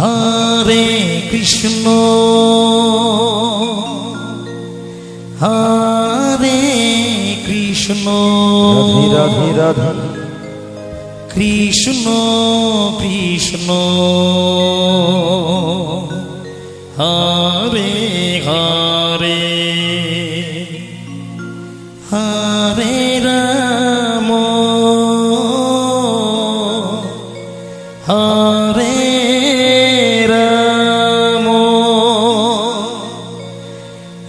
হরে কৃষ্ণ। হরে কৃষ্ণ। রাধে রাধে কৃষ্ণ কৃষ্ণ। হরে হরে। হরে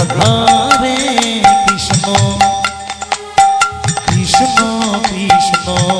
রাধে রাধে কৃষ্ণ কৃষ্ণ কৃষ্ণ।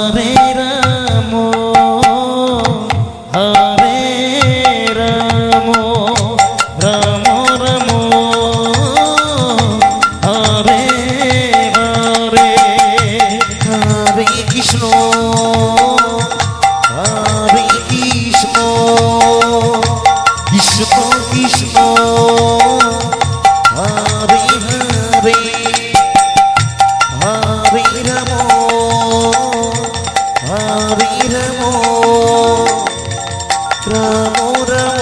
வீரமோ ராமோ ராமோ